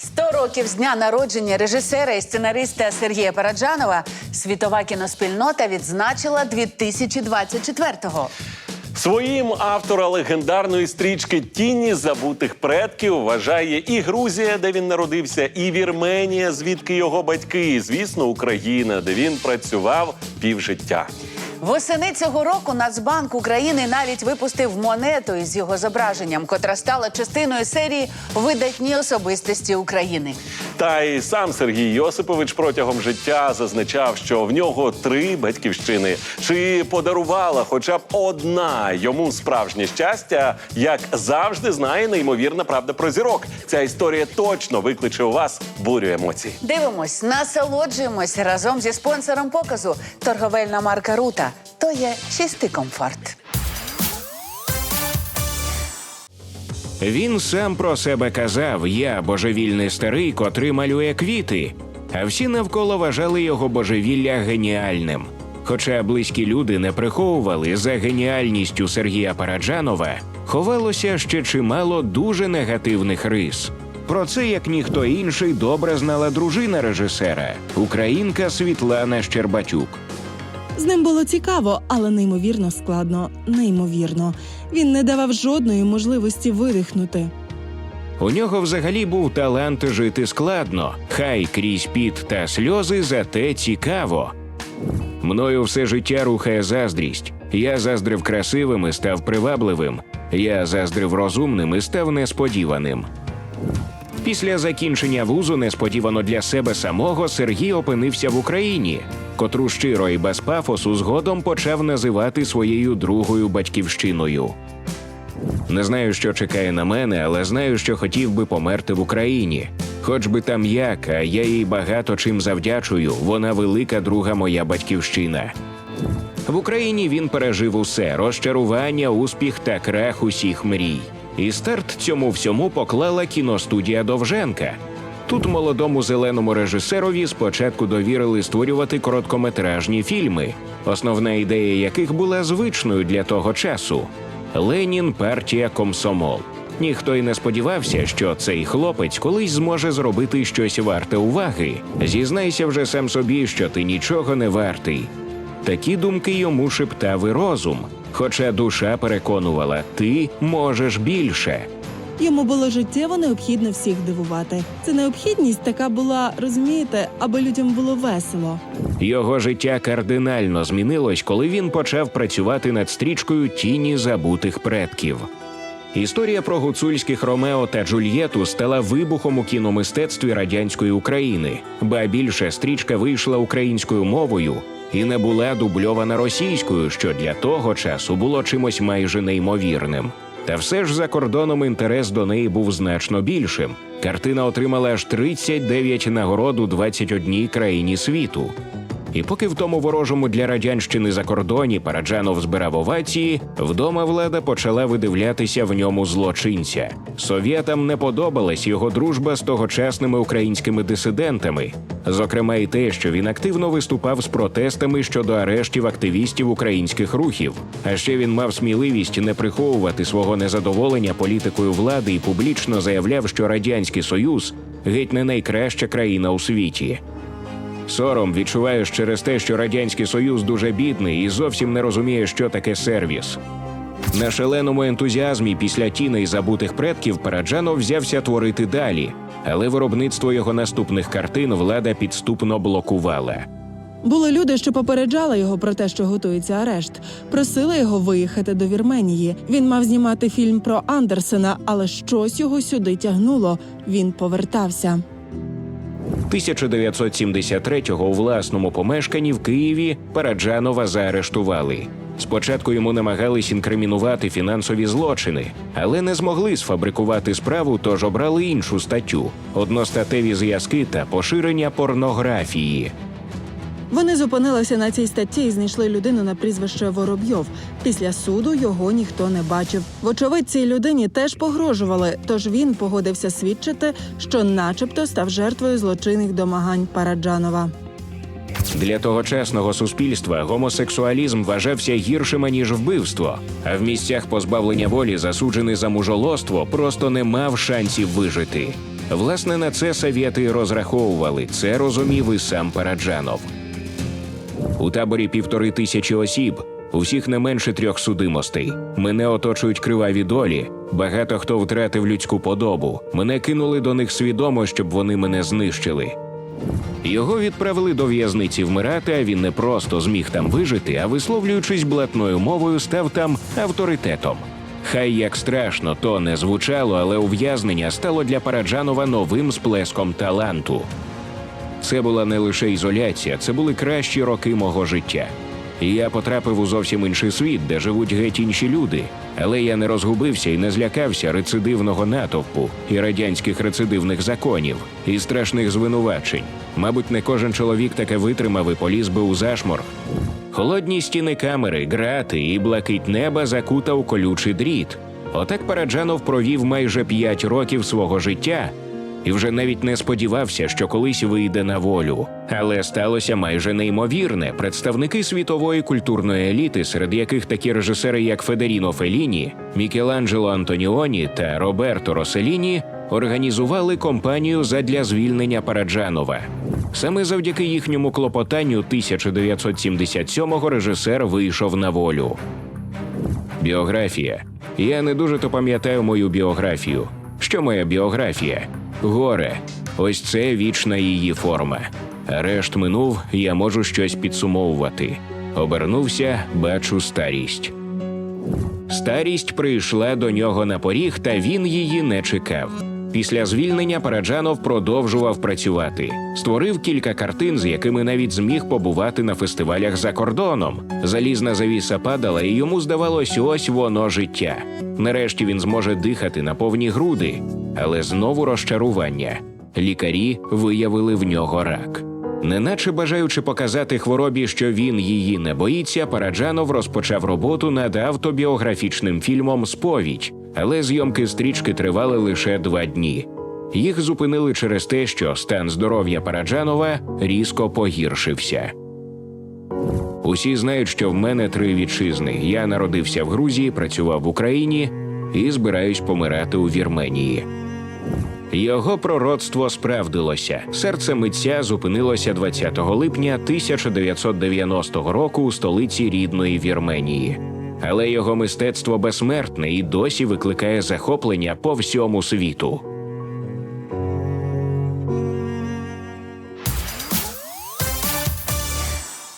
100 років з дня народження режисера і сценариста Сергія Параджанова світова кіноспільнота відзначила 2024-го. Своїм автора легендарної стрічки Тіні забутих предків вважає і Грузія, де він народився, і Вірменія, звідки його батьки, і звісно, Україна, де він працював півжиття. Восени цього року Нацбанк України навіть випустив монету із його зображенням, котра стала частиною серії Видатні особистості України. Та й сам Сергій Йосипович протягом життя зазначав, що в нього три батьківщини. Чи подарувала хоча б одна йому справжнє щастя, як завжди знає неймовірна правда про зірок. Ця історія точно викличе у вас бурю емоцій. Дивимось, насолоджуємось разом зі спонсором показу торговельна марка Рута. То є чистий комфорт. Він сам про себе казав: я божевільний старий, котрий малює квіти. А всі навколо вважали його божевілля геніальним. Хоча близькі люди не приховували за геніальністю Сергія Параджанова, ховалося ще чимало дуже негативних рис. Про це, як ніхто інший, добре знала дружина режисера, українка Світлана Щербатюк. З ним було цікаво, але неймовірно складно. Неймовірно. Він не давав жодної можливості видихнути. У нього взагалі був талант жити складно, хай крізь піт та сльози, зате цікаво. Мною все життя рухає заздрість. Я заздрив красивим і став привабливим. Я заздрив розумним і став несподіваним. Після закінчення вузу несподівано для себе самого Сергій опинився в Україні, котру щиро і без пафосу згодом почав називати своєю другою батьківщиною. Не знаю, що чекає на мене, але знаю, що хотів би померти в Україні. Хоч би там як, а я їй багато чим завдячую. Вона велика друга моя батьківщина. В Україні він пережив усе розчарування, успіх та крах усіх мрій. І старт цьому всьому поклала кіностудія Довженка. Тут молодому зеленому режисерові спочатку довірили створювати короткометражні фільми, основна ідея яких була звичною для того часу: Ленін, партія, комсомол. Ніхто й не сподівався, що цей хлопець колись зможе зробити щось варте уваги. Зізнайся вже сам собі, що ти нічого не вартий. Такі думки йому шептав і розум. Хоча душа переконувала, ти можеш більше. Йому було життєво необхідно всіх дивувати. Це необхідність така була, розумієте, аби людям було весело. Його життя кардинально змінилось, коли він почав працювати над стрічкою Тіні забутих предків. Історія про гуцульських Ромео та Джульєту стала вибухом у кіномистецтві радянської України, ба більше стрічка вийшла українською мовою і не була дубльована російською, що для того часу було чимось майже неймовірним. Та все ж за кордоном інтерес до неї був значно більшим. Картина отримала аж 39 нагород у 21 країні світу. І поки в тому ворожому для радянщини закордоні Параджанов збирав овації, вдома влада почала видивлятися в ньому злочинця. Совєтам не подобалась його дружба з тогочасними українськими дисидентами, зокрема, і те, що він активно виступав з протестами щодо арештів активістів українських рухів. А ще він мав сміливість не приховувати свого незадоволення політикою влади і публічно заявляв, що радянський союз геть не найкраща країна у світі. Сором відчуваєш через те, що радянський союз дуже бідний і зовсім не розуміє, що таке сервіс. На шаленому ентузіазмі після тіней забутих предків Параджанов взявся творити далі, але виробництво його наступних картин влада підступно блокувала. Були люди, що попереджали його про те, що готується арешт, просили його виїхати до Вірменії. Він мав знімати фільм про Андерсена, але щось його сюди тягнуло. Він повертався. 1973-го у власному помешканні в Києві Параджанова заарештували. Спочатку йому намагались інкримінувати фінансові злочини, але не змогли сфабрикувати справу, тож обрали іншу статтю одностатеві зв'язки та поширення порнографії. Вони зупинилися на цій статті і знайшли людину на прізвище Воробйов. Після суду його ніхто не бачив. Вочевидь, цій людині теж погрожували, тож він погодився свідчити, що, начебто, став жертвою злочинних домагань Параджанова. Для тогочасного суспільства гомосексуалізм вважався гіршим ніж вбивство, а в місцях позбавлення волі засуджений за мужолоство просто не мав шансів вижити. Власне, на це совєти розраховували. Це розумів і сам Параджанов. У таборі півтори тисячі осіб. У всіх не менше трьох судимостей. Мене оточують криваві долі. Багато хто втратив людську подобу. Мене кинули до них свідомо, щоб вони мене знищили. Його відправили до в'язниці вмирати, а він не просто зміг там вижити, а висловлюючись блатною мовою, став там авторитетом. Хай як страшно то не звучало, але ув'язнення стало для Параджанова новим сплеском таланту. Це була не лише ізоляція, це були кращі роки мого життя. І я потрапив у зовсім інший світ, де живуть геть інші люди. Але я не розгубився і не злякався рецидивного натовпу і радянських рецидивних законів і страшних звинувачень. Мабуть, не кожен чоловік таке витримав і поліз би у зашморг. Холодні стіни камери, грати і блакить неба закутав колючий дріт. Отак Параджанов провів майже п'ять років свого життя і вже навіть не сподівався, що колись вийде на волю. Але сталося майже неймовірне. Представники світової культурної еліти, серед яких такі режисери, як Федеріно Феліні, Мікеланджело Антоніоні та Роберто Роселіні, організували кампанію задля звільнення Параджанова. Саме завдяки їхньому клопотанню 1977-го режисер вийшов на волю. Біографія. Я не дуже то пам'ятаю мою біографію. Що моя біографія? Горе. Ось це вічна її форма. Арешт минув, я можу щось підсумовувати. Обернувся, бачу старість. Старість прийшла до нього на поріг, та він її не чекав. Після звільнення Параджанов продовжував працювати. Створив кілька картин, з якими навіть зміг побувати на фестивалях за кордоном. Залізна завіса падала, і йому здавалось, ось воно життя. Нарешті він зможе дихати на повні груди, але знову розчарування. Лікарі виявили в нього рак. Неначе бажаючи показати хворобі, що він її не боїться, Параджанов розпочав роботу над автобіографічним фільмом Сповідь, але зйомки стрічки тривали лише два дні. Їх зупинили через те, що стан здоров'я Параджанова різко погіршився. Усі знають, що в мене три вітчизни. Я народився в Грузії, працював в Україні і збираюсь помирати у Вірменії. Його пророцтво справдилося. Серце митця зупинилося 20 липня 1990 року у столиці рідної Вірменії. Але його мистецтво безсмертне і досі викликає захоплення по всьому світу.